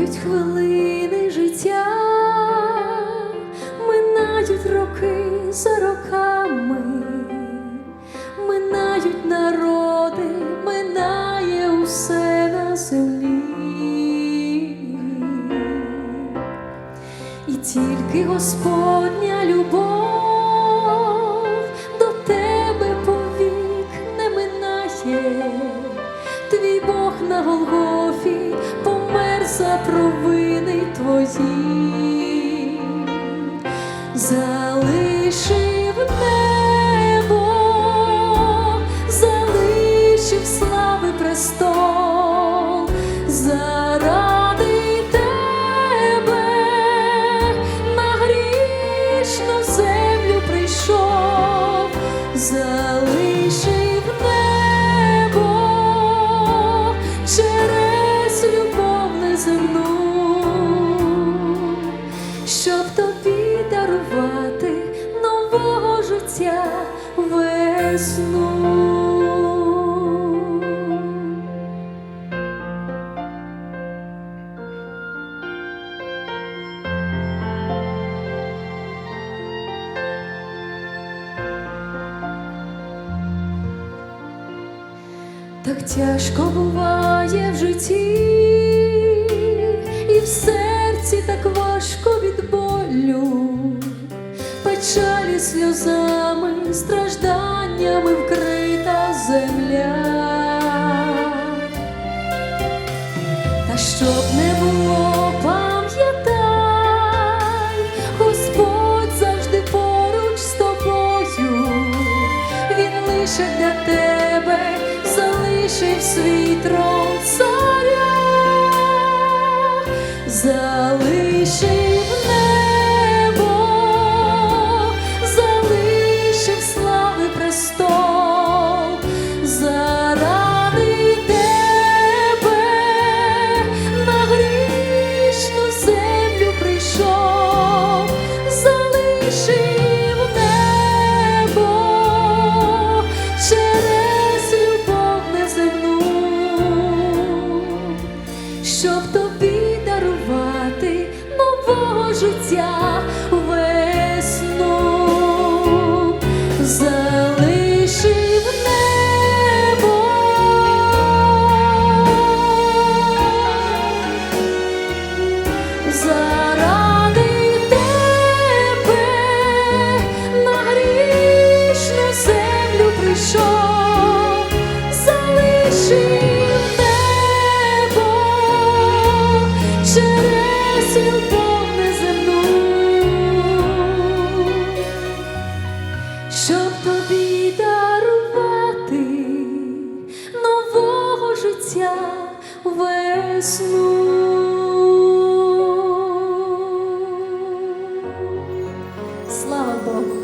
Минають хвилини життя, минають роки за роками, минають народи, минає усе на землі. І тільки Господня любов за провини твої, залишив життя весну. Тяжко буває в житті, і в печалі сльозами, стражданнями вкрита земля. Та щоб не було, пам'ятай, Господь завжди поруч з тобою, Він лише для тебе залишив свій трон царя, життя весну, залишив небо. Заради тебе на грішну землю прийшов, залишив місяця весну. Слава Богу.